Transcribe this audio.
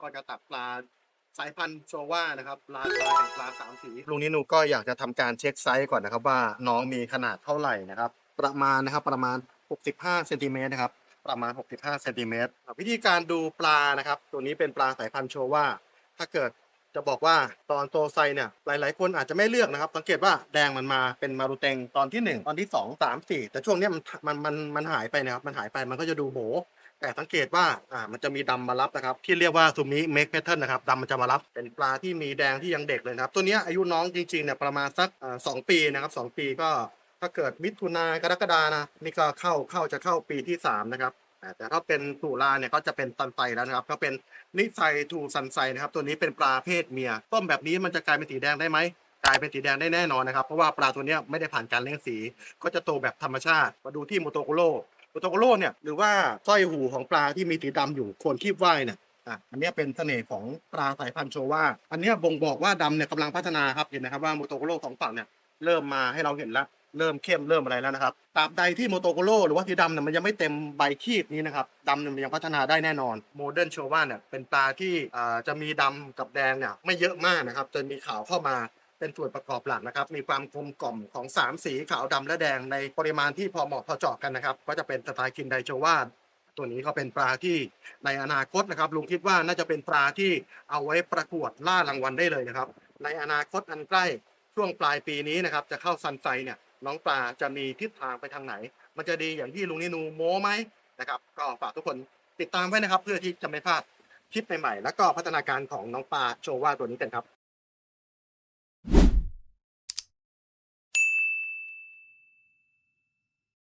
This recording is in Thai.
ก็จะตักปลาสายพันธุ์โชว่านะครับปลาชายแห่งปลาสามสีลุงนินูก็อยากจะทำการเช็คไซส์ก่อนนะครับ ว่าน้องมีขนาดเท่าไหร่นะครับ ประมาณนะครับประมาณ 65เซนติเมตรนะครับประมาณ 65เซนติเมตรวิธีการดูปลานะครับ ตัวนี้เป็นปลาสายพันธุ์โชว่าถ้าเกิดจะบอกว่าตอนโตไซเนี่ยหลาย ๆ คนอาจจะไม่เลือกนะครับ สังเกตว่าแดงมันมาเป็นมารูเตงตอนที่ 1 ตอนที่ 2 3 4 แต่ช่วงนี้มันมันมันมันหายไปนะครับ มันหายไปมันก็จะดูโบ แต่สังเกตว่าอ่ามันจะมีดำมารับนะครับ ที่เรียกว่าซูมิเมกแพทเทิร์นนะครับดำมันจะมารับเป็นปลาที่มีแดงที่ยังเด็กเลยนะครับ ตัวเนี้ยอายุน้องจริงๆเนี่ยประมาณสักอ่าสองปีนะครับสองปีก็ถ้าเกิดมิถุนากรกฎานะนี่ก็เข้าเข้าจะเข้าปีที่สามนะครับอ่าแต่ถ้าเป็นตุลาเนี่ยก็จะเป็นตันไตแล้วนะครับก็เป็นนิไซทูซันไซนะครับตัวนี้เป็นปลาเพศเมียต้มแบบนี้มันจะกลายเป็นสีแดงได้ไหมกลายเป็นสีแดงได้แน่นอนนะครับเพราะว่าปลาตัวเนี้ยไม่ได้ผ่านการเลี้ยงสี ก็จะโตแบบธรรมชาติมาดูที่โมโตโกโร โมโตโกโรเนี่ยหรือว่าสร้อยหูของปลาที่มีสีดำอยู่โคนคีบไหวเนี่ยอะอันนี้เป็นเสน่ห์ของปลาสายพันธุ์โชว่าอันนี้บ่งบอกว่าดำเนี่ยกำลังพัฒนาครับเห็นนะครับว่าโมโตโกโรสองฝั่งเนี่ยเริ่มมาให้เราเห็นแล้วเริ่มเข้มเริ่มอะไรแล้วนะครับตราบใดที่โมโตโกโรหรือว่าสีดำเนี่ยมันยังไม่เต็มใบคีบนี้นะครับดำเนี่ยมันยังพัฒนาได้แน่นอนโมเดิร์นโชว่าเนี่ยเป็นปลาที่อ่าจะมีดำกับแดงเนี่ยไม่เยอะมากนะครับจะมีขาวเข้ามา เป็นส่วนประกอบหลักนะครับ มีความกลมกล่อมของ 3 สีขาวดำและแดงในปริมาณที่พอเหมาะพอเจาะกันนะครับ ก็จะเป็นสไตล์กินไดโชวาตัวนี้ก็เป็นปลาที่ในอนาคตนะครับลุงคิดว่าน่าจะเป็นปลาที่เอาไว้ประกวดล่ารางวัลได้เลยนะครับ ในอนาคตอันใกล้ช่วงปลายปีนี้นะครับ จะเข้าซันไซเนี่ยน้องปลาจะมีทิศทางไปทางไหน มันจะดีอย่างที่ลุงนินูโม้ไหมนะครับ ก็ฝากทุกคนติดตามไว้นะครับ เพื่อที่จะไม่พลาดคลิปใหม่ๆ แล้วก็พัฒนาการของน้องปลาโชว่าตัวนี้กันครับ